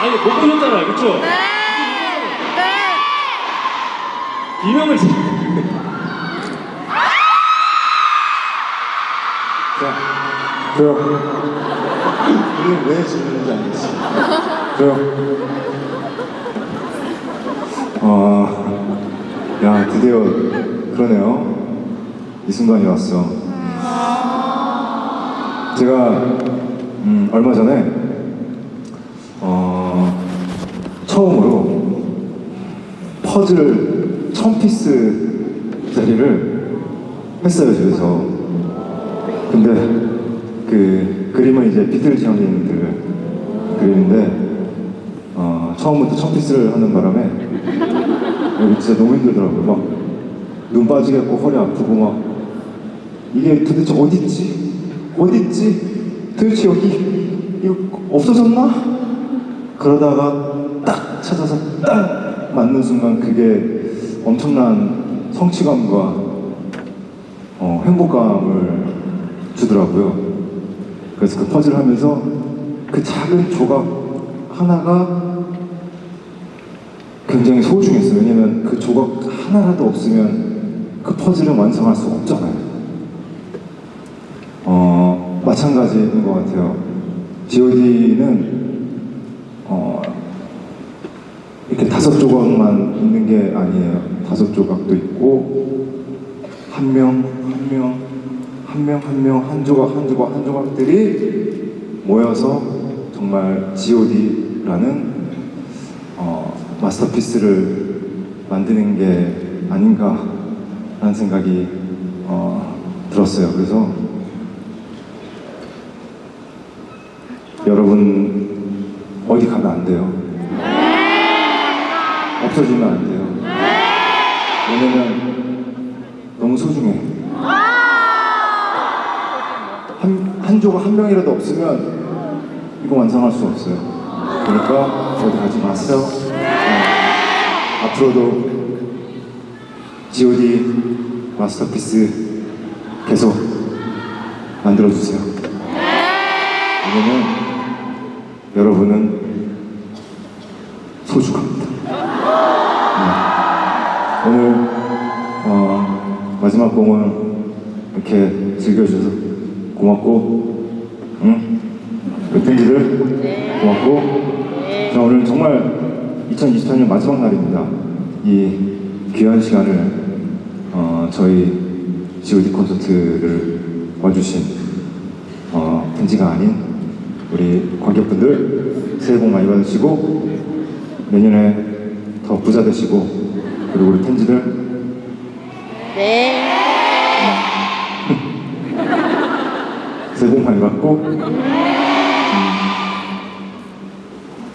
아니 못 보셨잖아요, 그렇죠? 네. 비명을 지르. 자, 조용. 우리는 왜 지르는지 알겠지. 조용. 어, 야, 드디어 그러네요. 이 순간이 왔어. 제가 음, 얼마 전에 어, 처음으로 퍼즐 1000피스 짜리를 했어요, 집에서. 근데 그 그림은 이제 비틀즈 형님들 그림인데 어, 처음부터 첫 피스를 하는 바람에 여기 진짜 너무 힘들더라고요. 막 눈 빠지겠고 허리 아프고 막 이게 도대체? 어디 있지? 도대체 여기 이거 없어졌나? 그러다가 딱 찾아서 딱 맞는 순간 그게 엄청난 성취감과 어, 행복감을 주더라고요. 그래서 그 퍼즐 하면서 그 작은 조각 하나가 굉장히 소중했어요. 왜냐면 그 조각 하나라도 없으면 그 퍼즐은 완성할 수 없잖아요. 어, 마찬가지인 것 같아요. GOD는 어, 이렇게 다섯 조각만 있는 게 아니에요. 다섯 조각도 있고 한 명, 한 명, 한 명, 한 명, 한 조각, 한 조각, 한 조각들이 모여서 정말 G.O.D라는 어, 마스터피스를 만드는 게 아닌가라는 생각이 어, 들었어요. 그래서 여러분 어디 가면 안 돼요. 없어지면 안 돼요. 왜냐면 너무 소중해. 한, 한 조각 한 명이라도 없으면 이거 완성할 수 없어요. 그러니까 어디 가지 마세요. 어, 앞으로도 G.O.D 마스터피스 계속 만들어주세요. 왜냐면 여러분은 소중합니다. 네. 오늘 어, 마지막 공을 이렇게 즐겨주셔서 고맙고, 응? 우리 팬들을 고맙고, 자 오늘 정말 2024년 마지막 날입니다. 이 귀한 시간을 어, 저희 G.O.D 콘서트를 와주신 어, 팬지가 아닌 우리 관객분들 새해 복 많이 받으시고 내년에 더 부자 되시고 그리고 우리 팬지들 네. 새해 복 많이 받고 음,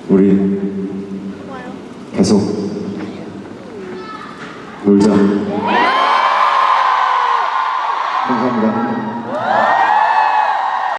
우리 계속 놀자